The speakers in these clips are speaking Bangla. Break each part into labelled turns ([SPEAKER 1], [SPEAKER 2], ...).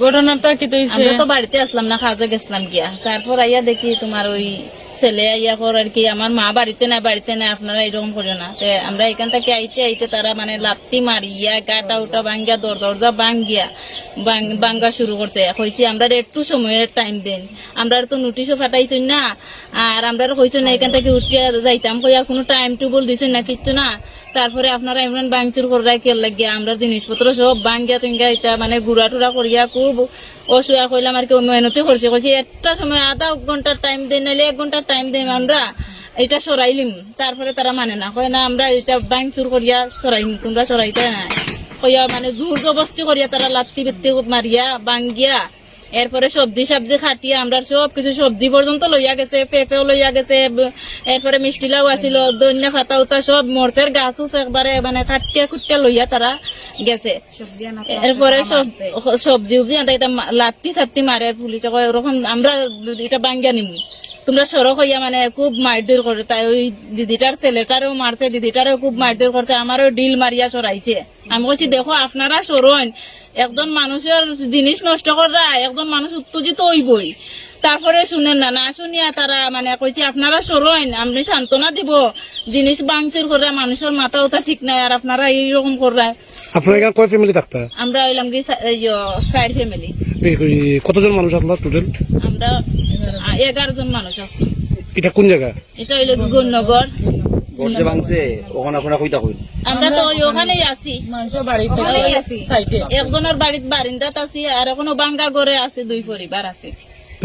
[SPEAKER 1] ঘটনাটা কি তো
[SPEAKER 2] আমরা তো বাড়িতে আসলাম না, কাজে গেছিলাম গিয়া। তারপর আইয়া দেখি তোমার ওই ছেলে আইয়া পর আর কি, আমার মা বাড়িতে না বাড়িতে না আপনারা এরকম করিও না। আমরা এখান থেকে আইতে আইতে তারা মানে লাত্তি মারিয়া, গাটা উটা ভাঙ্গিয়া দর দরজা ভাঙ্গিয়া ভাঙ্গা শুরু করছে। কইছি, আমরা একটু সময়ের টাইম দেন। আমরা তো নোটিশও ফাটাইছি না। আর আমরা কইছি না, এখান থেকে উঠিয়া যাইতাম কইয়া কোনো টাইম টেবল দিছেন না, কিচ্ছু না। তারপরে আপনারা এমন বাংচুর করাই কে লাগিয়া, আমরা জিনিসপত্র সব বাঙ্গিয়া টিঙ্গা এটা মানে গুড়া টুড়া করিয়া খুব অসুয়া কইলাম আর কি মেহনতি করছে। কইছি, একটা সময় আধা ঘণ্টার টাইম দেন নাহলে এক ঘণ্টার টাইম দেন আমরা। এটা সরাইলিম। তারপরে তারা মানে না, কয়, না, আমরা এটা বাংচুর করিয়া সরাইম, তোমরা সরাইতে না। কইয়া মানে জোর জবস্তি করিয়া তারা লাত্তি বিত্তি মারিয়া বাঙ্গিয়া এরপরে সবজি সবজি খাটিয়ে আমরা সব কিছু সবজি পর্যন্ত লইয়া গেছে পেঁপেও লইয়া গেছে এরপরে মিষ্টি লাউ আছিল দৈন্য ফাতা উতা সব মরচের গাছ উছ একবারে মানে খাটিয়া খুটিয়া লইয়া তারা গেছে। এরপরে সব সবজি উবজি লাত্তি সাত্তি মারে পুলিশ। কয় ওরকম আমরা এটা বাঙ্গিয়া নিমু। তোমরা সড়ক হইয়া মানে খুব মারধর করে। তাই ওই দিদিটার ছেলেটারও মারছে দিদিটারও খুব মারধর করছে আমারও ডিল মারিয়া সরাইছে। আমি বলছি দেখো আপনারা সরন। একজন মানুষের জিনিস নষ্ট করা একজন মানুষ উত্তেজিত হইবই। তারপরে শুনেন না না শুনিয়া তারা মানে কইছে আপনারা সরন আপনি সান্ত্বনা দিব। জিনিস বাংচুর করে মানুষের মাথা উঠা ঠিক নাই আর আপনারা এইরকম করা।
[SPEAKER 3] আপনার এখানে কয় ফ্যামিলি থাকতা?
[SPEAKER 2] আমরা হইলাম কি সাইড ফ্যামিলি
[SPEAKER 3] কতজন মানুষ আসলো টোটাল
[SPEAKER 2] আমরা এগারো জন মানুষ আছি।
[SPEAKER 3] এটা কোন জায়গা?
[SPEAKER 2] এটা হইল গুণনগর
[SPEAKER 4] গর্জে ভাঙছে ওখানে আপনারা কইতা কই
[SPEAKER 2] আমরা তো ওখানেই আছি।
[SPEAKER 1] মানুষের বাড়িতে। সাইডে।
[SPEAKER 2] একজনের বাড়িত বারিন্দাত আছি আর এখনও বাঙ্গা ঘরে আছে দুই পরিবার আছে।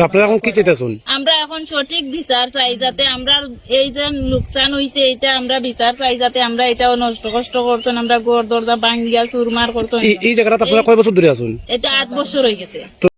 [SPEAKER 3] আপনারা এখন কি চাইতেছেন?
[SPEAKER 2] আমরা এখন সঠিক বিচার চাই যাতে আমরা এই যে লোকসান হইছে এটা আমরা বিচার চাই যাতে আমরা এটাও নষ্ট কষ্ট করছেন আমরা গোর দরজা ভাঙ্গিয়া চুরমার করছেন।
[SPEAKER 3] এই- এই জায়গাটা আপনারা কয় বছর ধরে আছেন?
[SPEAKER 2] এটা আট বছর হয়ে গেছে।